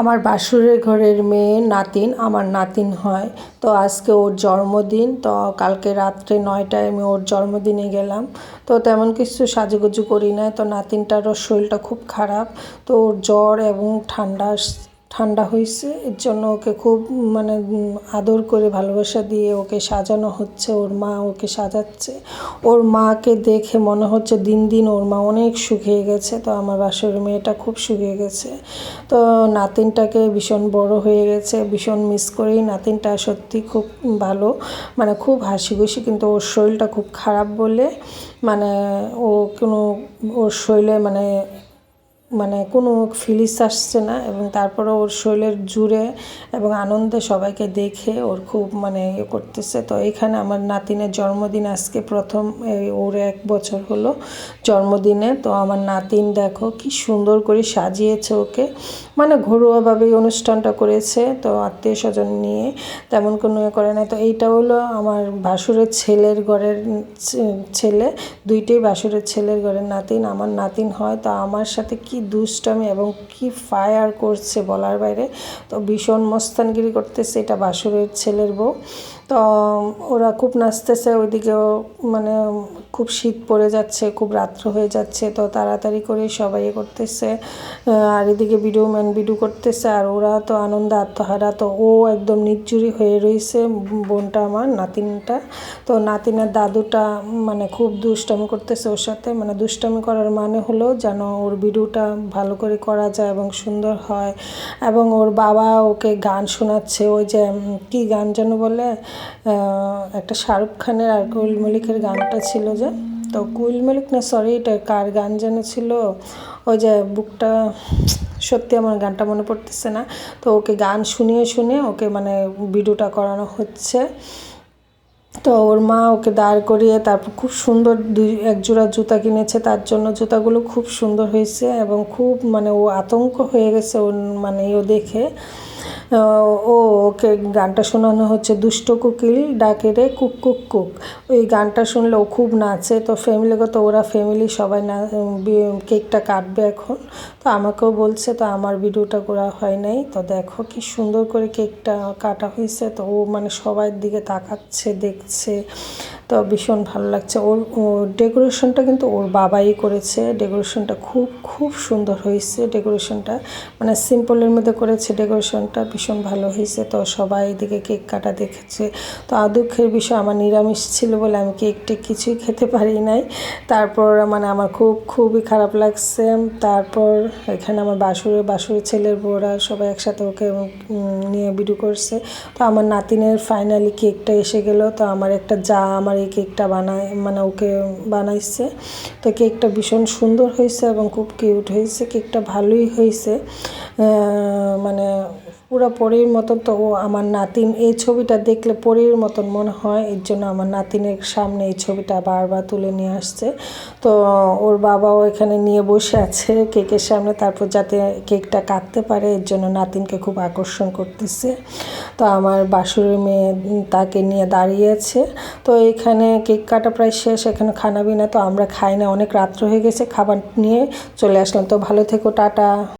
আমার বাসুরের ঘরের মেয়ে নাতিন আমার নাতিন হয়। তো আজকে ওর জন্মদিন, তো কালকে রাত্রে নয়টায় আমি ওর জন্মদিনে গেলাম। তো তেমন কিছু সাজুগুজু করি না তো নাতিনটারও শরীরটা খুব খারাপ। তো ওর জ্বর এবং ঠান্ডা ঠান্ডা হয়েছে এর জন্য ওকে খুব মানে আদর করে ভালোবাসা দিয়ে ওকে সাজানো হচ্ছে, ওর মা ওকে সাজাচ্ছে। ওর মাকে দেখে মনে হচ্ছে দিন দিন ওর মা অনেক শুকিয়ে গেছে, তো আমার বাসর মেয়েটা খুব শুকিয়ে গেছে। তো নাতিনটাকে ভীষণ বড় হয়ে গেছে, ভীষণ মিস করি নাতিনটা সত্যি খুব ভালো মানে খুব হাসি খুশি কিন্তু ওর শরীরটা খুব খারাপ বলে মানে ও কোনো, ওর শরীরে মানে মানে কোনো ফিলিংস আসছে না এবং তারপরে ওর শরীরের জুড়ে এবং আনন্দে সবাইকে দেখে ওর খুব মানে ইয়ে করতেছে। তো এখানে আমার নাতিনের জন্মদিন আজকে প্রথম ওর এক বছর হলো জন্মদিনে। তো আমার নাতিন দেখো কি সুন্দর করে সাজিয়েছে ওকে। মানে ঘরোয়াভাবেই অনুষ্ঠানটা করেছে, তো আত্মীয় স্বজন নিয়ে তেমন কোনো ইয়ে করে না তো এইটা হলো আমার ভাসুরের ছেলের ঘরের ছেলে, দুইটাই বাসুরের ছেলের ঘরের নাতিন। আমার নাতিন হয়, তো আমার সাথে কি দুষ্টামি এবং কি ফায়ার করছে বলার বাইরে। তো ভীষণ মস্তানগিরি করতেছে এটা বাসুরের ছেলের বউ। তো ওরা খুব নাচতেছে, ওইদিকেও মানে খুব শীত পড়ে যাচ্ছে, খুব রাত্র হয়ে যাচ্ছে, তো তাড়াতাড়ি করে সবাই করতেছে। আর এদিকে ভিডিও ম্যান ভিডিও করতেছে, আর ওরা তো আনন্দ আত্মহারা, তো ও একদম নির্জুরি হয়ে রয়েছে বোনটা আমার, নাতিনটা। তো নাতিনের দাদুটা মানে খুব দুষ্টামি করতেছে ওর সাথে মানে দুষ্টামি করার মানে হলো যেন ওর ভিডিওটা ভালো করে করা যায় এবং সুন্দর হয়। এবং ওর বাবা ওকে গান শোনাচ্ছে, ওই যে কি গান যেন বলে? একটা শাহরুখ খানের আর কোয়েল মলিকের গানটা ছিল যে, তো কোয়েল মলিক না সরি এটা কার গান যেন ছিল? ওই যে বুকটা, সত্যি আমার গানটা মনে পড়তেছে না। তো ওকে গান শুনিয়ে শুনে ওকে মানে ভিডিওটা করানো হচ্ছে। তো ওর মা ওকে দাঁড় করিয়ে তারপর খুব সুন্দর দুই, এক জোড়া জুতা কিনেছে। তার জন্য জুতাগুলো খুব সুন্দর হয়েছে এবং খুব মানে ও আতঙ্ক হয়ে গেছে ওর মানে ও দেখে। ও, ওকে গানটা শোনানো হচ্ছে, দুষ্ট কুকিল ডাকে রে, কুক কুক কুক। ওই গানটা শুনলে ও খুব নাচে, তো ফ্যামিলিগত ওরা ফ্যামিলি সবাই না কেকটা কাটবে এখন। তো আমাকেও বলছে, তো আমার ভিডিওটা করা হয় নাই, তো দেখো কি সুন্দর করে কেকটা কাটা হয়েছে, তো ও মানে সবার দিকে তাকাচ্ছে, দেখছে। তো ভীষণ ভালো লাগছে। ওর ডেকোরেশনটা কিন্তু ওর বাবাই করেছে। ডেকোরেশনটা খুব খুব সুন্দর হয়েছে ডেকোরেশনটা। মানে সিম্পলের মধ্যে করেছে ডেকোরেশনটা, ভীষণ ভালো হয়েছে। তো সবাই এদিকে কেক কাটা দেখেছে। তো দুঃখের বিষয় আমার নিরামিষ ছিল বলে আমি কেকটা কিছুই খেতে পারি নাই। তারপর মানে আমার খুব, খুবই খারাপ লাগছে। তারপর এখানে আমার বাসুরের বাসুরের ছেলের বউরা সবাই একসাথে ওকে নিয়ে ভিডিও করছে। তো আমার নাতিনের ফাইনালি কেকটা এসে গেল। তো আমার একটা যা, আমার এই কেকটা বানায় মানে ওকে বানাইছে। তো কেকটা ভীষণ সুন্দর হয়েছে এবং খুব কিউট হয়েছে। কেকটা ভালোই হয়েছে। মানে পুরো পরীর মতন তো ও আমার নাতিন। এই ছবিটা দেখলে পরীর মতন মনে হয়, এর জন্য আমার নাতিনের সামনে এই ছবিটা বারবার তুলে নিয়ে আসছে। তো ওর বাবাও এখানে নিয়ে বসে আছে কেকের সামনে, তারপর যাতে কেকটা কাটতে পারে, এর জন্য নাতিনকে খুব আকর্ষণ করতেছে। তো আমার বাসুরের মেয়ে তাকে নিয়ে দাঁড়িয়েছে। তো এখানে কেক কাটা প্রায় শেষ, এখানে খানাবিনা তো আমরা খাই না, অনেক রাত্র হয়ে গেছে, খাবার নিয়ে চলে আসলাম। তো ভালো থেকো, টাটা।